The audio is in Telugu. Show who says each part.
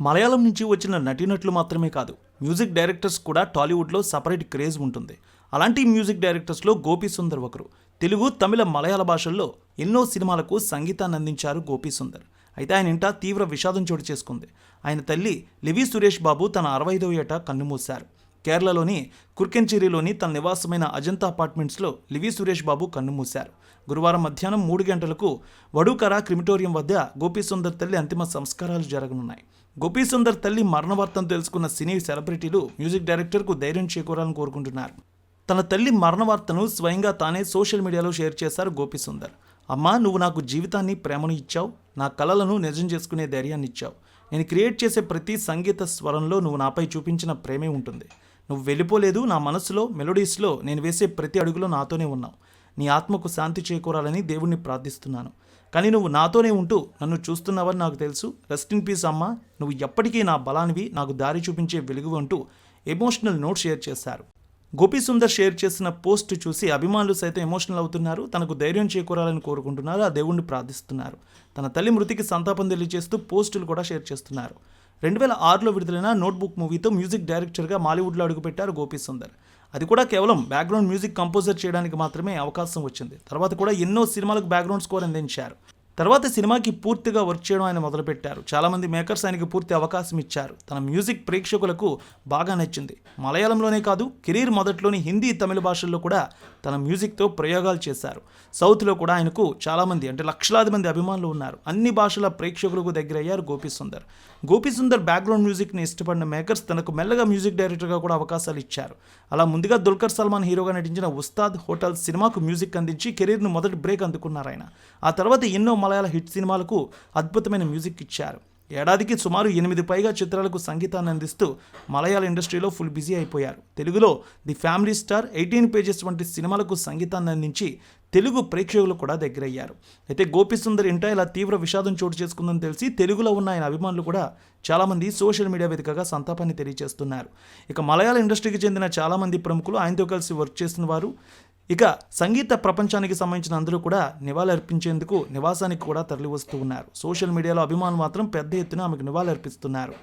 Speaker 1: మలయాళం నుంచి వచ్చిన నటీనటులు మాత్రమే కాదు మ్యూజిక్ డైరెక్టర్స్ కూడా టాలీవుడ్లో సపరేట్ క్రేజ్ ఉంటుంది. అలాంటి మ్యూజిక్ డైరెక్టర్స్లో గోపీ సుందర్ ఒకరు. తెలుగు తమిళ మలయాళ భాషల్లో ఎన్నో సినిమాలకు సంగీతాన్ని అందించారు గోపీ సుందర్. అయితే ఆయన ఇంట తీవ్ర విషాదం చోటు చేసుకుంది. ఆయన తల్లి లివి సురేష్ బాబు తన అరవై ఐదవ ఏట కన్నుమూశారు. కేరళలోని కుర్కెంచేరిలోని తన నివాసమైన అజంతా అపార్ట్మెంట్స్లో లివి సురేష్ బాబు కన్నుమూశారు. గురువారం మధ్యాహ్నం మూడు గంటలకు వడూకర క్రిమిటోరియం వద్ద గోపీసుందర్ తల్లి అంతిమ సంస్కారాలు జరగనున్నాయి. గోపీసుందర్ తల్లి మరణవార్తను తెలుసుకున్న సినీ సెలబ్రిటీలు మ్యూజిక్ డైరెక్టర్కు ధైర్యం చేకూరాలని కోరుకుంటున్నారు. తన తల్లి మరణవార్తను స్వయంగా తానే సోషల్ మీడియాలో షేర్ చేశారు గోపీసుందర్. అమ్మా నువ్వు నాకు జీవితాన్ని ప్రేమను ఇచ్చావు నా కలలను నిజం చేసుకునే ధైర్యాన్ని ఇచ్చావు. నేను క్రియేట్ చేసే ప్రతి సంగీత స్వరంలో నువ్వు నాపై చూపించిన ప్రేమే ఉంటుంది. నువ్వు వెళ్ళిపోలేదు నా మనసులో మెలోడీస్లో నేను వేసే ప్రతి అడుగులో నాతోనే ఉన్నావు. నీ ఆత్మకు శాంతి చేకూరాలని దేవుణ్ణి ప్రార్థిస్తున్నాను. కానీ నువ్వు నాతోనే ఉంటూ నన్ను చూస్తున్నావని నాకు తెలుసు. రెస్ట్ ఇన్ పీస్ అమ్మ. నువ్వు ఎప్పటికీ నా బలానివి నాకు దారి చూపించే వెలుగు అంటూ ఎమోషనల్ నోట్ షేర్ చేశారు. గోపీ సుందర్ షేర్ చేసిన పోస్ట్ చూసి అభిమానులు సైతం ఎమోషనల్ అవుతున్నారు. తనకు ధైర్యం చేకూరాలని కోరుకుంటున్నారు. ఆ దేవుణ్ణి ప్రార్థిస్తున్నారు. తన తల్లి మృతికి సంతాపం తెలియజేస్తూ పోస్టులు కూడా షేర్ చేస్తున్నారు. రెండు వేల ఆరులో విడుదలైన నోట్బుక్ మూవీతో మ్యూజిక్ డైరెక్టర్గా మాలీవుడ్లో అడుగుపెట్టారు గోపీ సుందర్ అది కూడా కేవలం బ్యాక్గ్రౌండ్ మ్యూజిక్ కంపోజర్ చేయడానికి మాత్రమే అవకాశం వచ్చింది. తర్వాత కూడా ఎన్నో సినిమాలకు బ్యాక్గ్రౌండ్ స్కోర్ అందించారు. తర్వాత సినిమాకి పూర్తిగా వర్క్ చేయడం ఆయన మొదలుపెట్టారు. చాలామంది మేకర్స్ ఆయనకి పూర్తి అవకాశం ఇచ్చారు. తన మ్యూజిక్ ప్రేక్షకులకు బాగా నచ్చింది. మలయాళంలోనే కాదు కెరీర్ మొదట్లోని హిందీ తమిళ భాషల్లో కూడా తన మ్యూజిక్తో ప్రయోగాలు చేశారు. సౌత్లో కూడా ఆయనకు చాలామంది అంటే లక్షలాది మంది అభిమానులు ఉన్నారు. అన్ని భాషల ప్రేక్షకులకు దగ్గరయ్యారు గోపిసుందర్. గోపిసుందర్ బ్యాక్గ్రౌండ్ మ్యూజిక్ని ఇష్టపడిన మేకర్స్ తనకు మెల్లగా మ్యూజిక్ డైరెక్టర్గా కూడా అవకాశాలు ఇచ్చారు. అలా ముందుగా దుల్కర్ సల్మాన్ హీరోగా నటించిన ఉస్తాద్ హోటల్ సినిమాకు మ్యూజిక్ అందించి కెరీర్ను మొదటి బ్రేక్ అందుకున్నారు ఆయన. ఆ తర్వాత ఎన్నో మలయాళ హిట్ సినిమాలకు అద్భుతమైన మ్యూజిక్ ఇచ్చారు. ఏడాదికి సుమారు ఎనిమిది పైగా చిత్రాలకు సంగీతాన్ని అందిస్తూ మలయాళ ఇండస్ట్రీలో ఫుల్ బిజీ అయిపోయారు. తెలుగులో the family star eighteen pages వంటి సినిమాలకు సంగీతాన్ని అందించి తెలుగు ప్రేక్షకులు కూడా దగ్గరయ్యారు. అయితే గోపిసుందర్ ఇంట ఇలా తీవ్ర విషాదం చోటు చేసుకుందని తెలిసి తెలుగులో ఉన్న ఆయన అభిమానులు కూడా చాలామంది సోషల్ మీడియా వేదికగా సంతాపాన్ని తెలియజేస్తున్నారు. ఇక మలయాళ ఇండస్ట్రీకి చెందిన చాలామంది ప్రముఖులు ఆయనతో కలిసి వర్క్ చేసిన వారు ఇక సంగీత ప్రపంచానికి సంబంధించిన అందరూ కూడా నివాళులర్పించేందుకు నివాసానికి కూడా తరలివస్తూ ఉన్నారు. సోషల్ మీడియాలో అభిమానులు మాత్రం పెద్ద ఎత్తున ఆమెకు నివాళులర్పిస్తున్నారు.